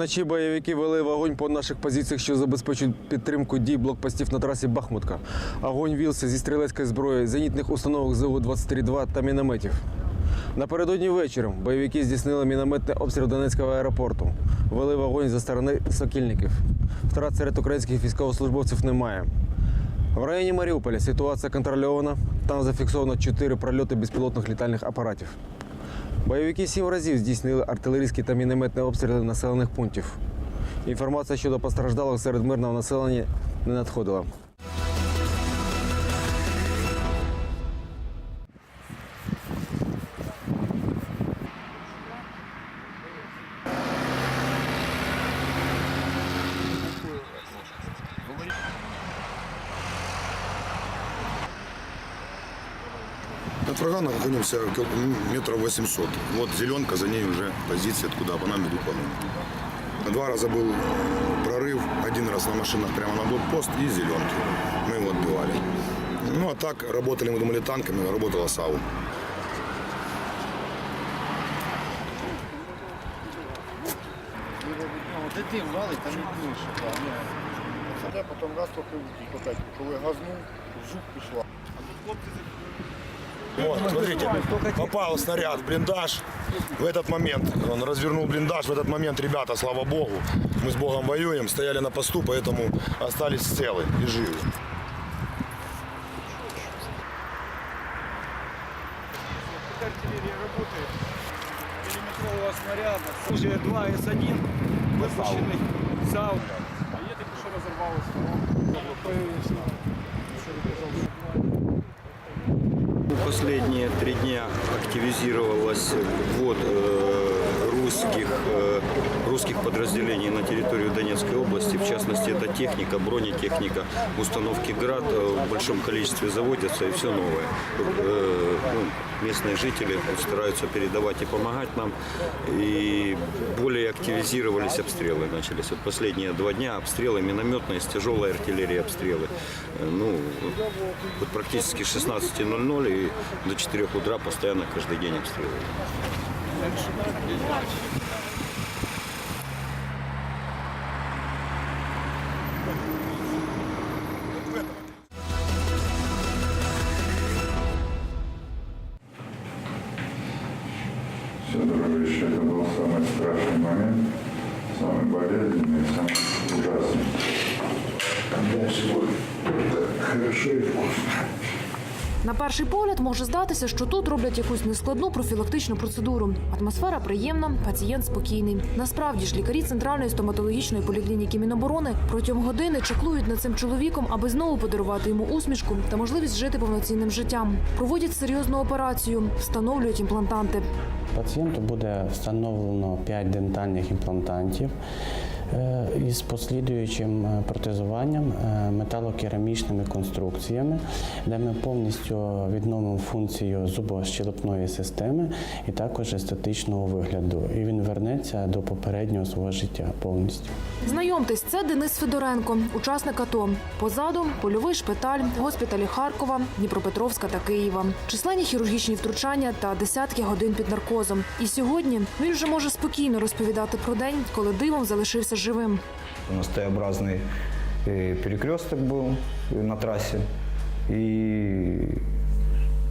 Вночі бойовики вели вогонь по наших позиціях, що забезпечують підтримку дій блокпостів на трасі Бахмутка. Огонь вівся зі стрілецької зброї, зенітних установок ЗУ-23-2 та мінометів. Напередодні вечором бойовики здійснили мінометний обстріл Донецького аеропорту. Вели вогонь за сторони сокільників. Втрат серед українських військовослужбовців немає. В районі Маріуполя ситуація контрольована. Там зафіксовано чотири прольоти безпілотних літальних апаратів. Бойовики сім разів здійснили артилерійські та мінометні обстріли населених пунктів. Інформація щодо постраждалих серед мирного населення не надходила. На фраганах находимся кил- метров 800. Вот зеленка, за ней уже позиция, откуда по нам идут вагоны. Два раза был прорыв, один раз на машинах прямо на блокпост и зеленки. Мы его отбивали. Ну а так работали, мы думали танками, работала САУ. Де дим валить, там і більше. Це потім раз трохи опять, коли газнув, жук пішла. вот, смотрите, попал снаряд в блиндаж. В этот момент он развернул блиндаж. В этот момент ребята, слава богу, мы с Богом воюем, стояли на посту, поэтому остались целы и живы. артиллерия работает. Миллиметрового снаряда. Уже 2 С1 выпущенный САУ. А я только что разорвалась. Последние три дня активизировалась ввод э, русских, э, русских подразделений на территорию Донецкой области. Частности, это техника, бронетехника, установки ГРАД э, в большом количестве заводятся и все новое. Э, ну, местные жители стараются передавать и помогать нам. И более активизировались обстрелы. Начались вот последние два дня обстрелы минометные, с тяжелой артиллерии обстрелы. Э, Ну, вот практически с 16.00 и до 4 утра постоянно каждый день обстреливают. Все, дружище, это был самый страшный момент, самый болезненный, самый ужасный. Дальше будет только хорошо и вкусно. На перший погляд може здатися, що тут роблять якусь нескладну профілактичну процедуру. Атмосфера приємна, пацієнт спокійний. Насправді ж лікарі центральної стоматологічної поліклініки Міноборони протягом години чаклують над цим чоловіком, аби знову подарувати йому усмішку та можливість жити повноцінним життям. Проводять серйозну операцію, встановлюють імплантанти. Пацієнту буде встановлено 5 дентальних імплантантів із послідуючим е, протезуванням е, металокерамічними конструкціями, де ми повністю відновимо функцію зубощелепної системи і також естетичного вигляду. І він вернеться до попереднього свого життя повністю. Знайомтесь, це Денис Федоренко, учасник АТО. Позаду польовий шпиталь, госпіталі Харкова, Дніпропетровська та Києва. Численні хірургічні втручання та десятки годин під наркозом. І сьогодні він вже може спокійно розповідати про день, коли дивом залишився живим. У нас Т-образный э, перекресток был э, на трассе. И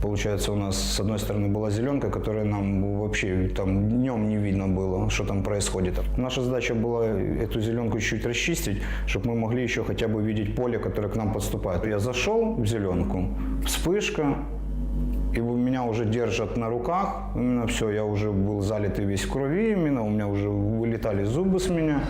получается у нас с одной стороны была зеленка, которая нам вообще там днем не видно было, что там происходит. Наша задача была эту зеленку чуть расчистить, чтобы мы могли еще хотя бы видеть поле, которое к нам подступает. Я зашел в зеленку, вспышка, и у меня уже держат на руках, именно все, я уже был залитый весь в крови, именно у меня уже вылетали зубы с меня.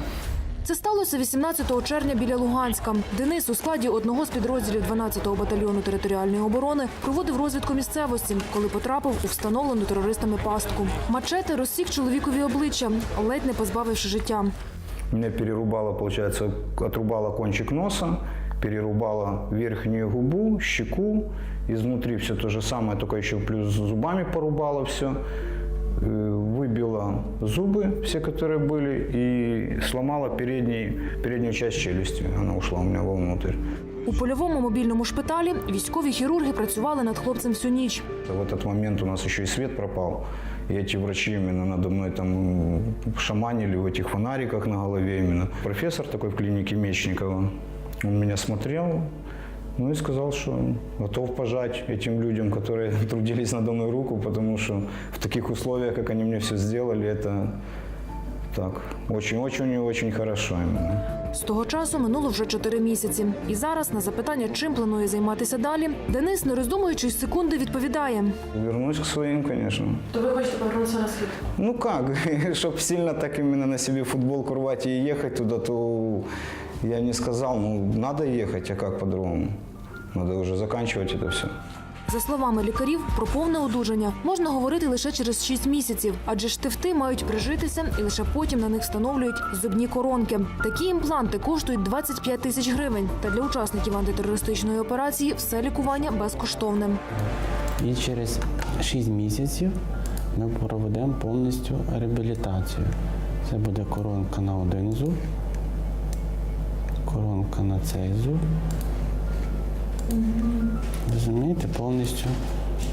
Це сталося 18 червня біля Луганська. Денис у складі одного з підрозділів 12-го батальйону територіальної оборони проводив розвідку місцевості, коли потрапив у встановлену терористами пастку. Мачети розсік чоловікові обличчя, ледь не позбавивши життя. Меня перерубало, получается, отрубало кончик носа, перерубало верхнюю губу, щеку. Изнутри все то же самое, только еще плюс зубами порубало все. Выбило зубы, все, которые были, и сломала передний, переднюю часть челюсти. Она ушла у меня вовнутрь. У польовому мобільному шпиталі військові хірурги працювали над хлопцем всю ніч. В этот момент у нас еще и свет пропал. И эти врачи именно надо мной там м, шаманили в этих фонариках на голове именно. Профессор такой в клинике Мечникова, он меня смотрел, ну и сказал, что готов пожать этим людям, которые трудились надо мной руку, потому что в таких условиях, как они мне все сделали, это так, очень-очень и очень хорошо именно. З того часу минуло вже чотири місяці. І зараз на запитання, чим планує займатися далі, Денис, не роздумуючи й секунди, відповідає: Вернусь к своим, конечно. То ви хочете повернутися на схід? Ну как, чтобы сильно так именно на себе футболку рвать и ехать туда, то я не сказал, ну надо ехать, а как по-другому? Надо уже заканчивать это все. За словами лікарів, про повне одужання можна говорити лише через 6 місяців, адже штифти мають прижитися і лише потім на них встановлюють зубні коронки. Такі імпланти коштують 25 тисяч гривень. Та для учасників антитерористичної операції все лікування безкоштовне. І через 6 місяців ми проведемо повністю реабілітацію. Це буде коронка на один зуб, коронка на цей зуб. Розумієте, повністю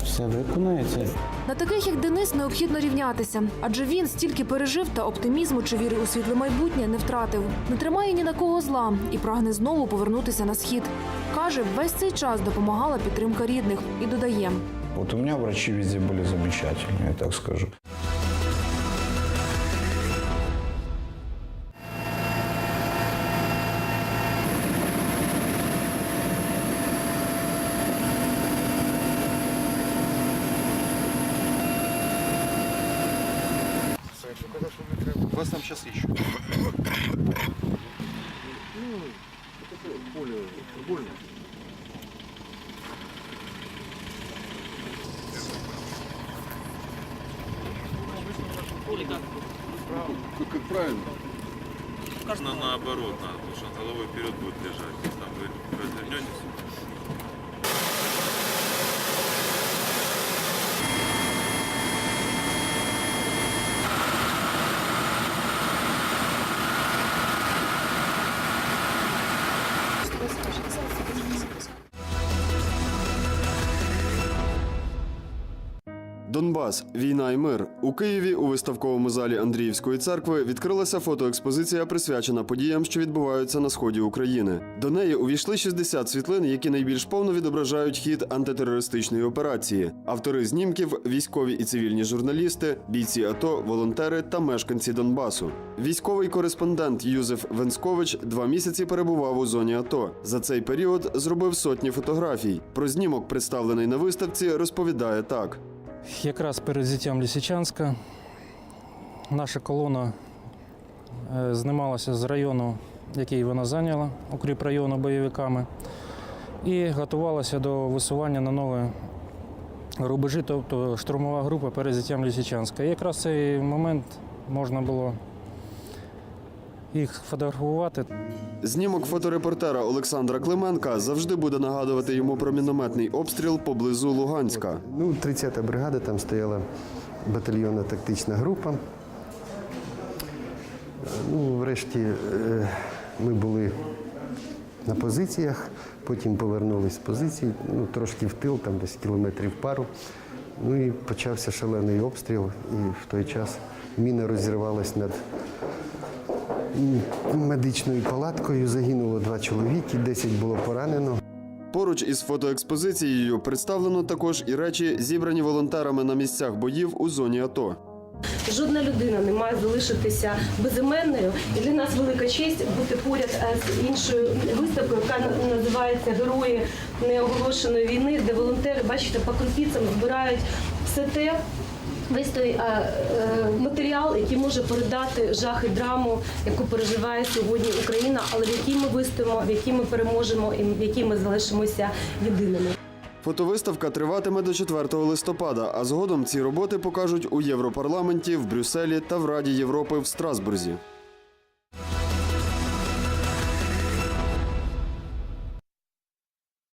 все виконується. На таких, як Денис, необхідно рівнятися, адже він стільки пережив та оптимізму чи віри у світле майбутнє не втратив. Не тримає ні на кого зла і прагне знову повернутися на схід. Каже, весь цей час допомагала підтримка рідних і додає. Вот у меня врачи везде были замечательные, я так скажу. Нужно наоборот, надо, потому что головой вперед будет лежать. Там вы Донбас, війна і мир у Києві у виставковому залі Андріївської церкви відкрилася фотоекспозиція, присвячена подіям, що відбуваються на сході України. До неї увійшли 60 світлин, які найбільш повно відображають хід антитерористичної операції. Автори знімків військові і цивільні журналісти, бійці АТО, волонтери та мешканці Донбасу. Військовий кореспондент Юзеф Венскович два місяці перебував у зоні АТО. За цей період зробив сотні фотографій. Про знімок, представлений на виставці, розповідає так. Якраз перед зіттям Лісичанська наша колона е, знімалася з району, який вона зайняла, укріп району бойовиками, і готувалася до висування на нове рубежі, тобто штурмова група перед зіттям Лісичанська. І якраз цей момент можна було їх фотографувати. Знімок фоторепортера Олександра Клименка завжди буде нагадувати йому про мінометний обстріл поблизу Луганська. Ну, 30-та бригада, там стояла батальйонна тактична група. Ну, врешті е, ми були на позиціях, потім повернулись з позицій, ну, трошки в тил, там десь кілометрів пару. Ну і почався шалений обстріл, і в той час міна розірвалась над медичною палаткою. Загинуло два чоловіки, 10 було поранено. Поруч із фотоекспозицією представлено також і речі, зібрані волонтерами на місцях боїв у зоні АТО. Жодна людина не має залишитися безіменною. І для нас велика честь бути поряд е, з іншою виставкою, яка називається Герої неоголошеної війни, де волонтери, бачите, по крупіцям збирають все те. Весь той е, е, матеріал, який може передати жах і драму, яку переживає сьогодні Україна, але в якій ми вистоїмо, в якій ми переможемо і в якій ми залишимося єдиними. Фотовиставка триватиме до 4 листопада, а згодом ці роботи покажуть у Європарламенті, в Брюсселі та в Раді Європи в Страсбурзі.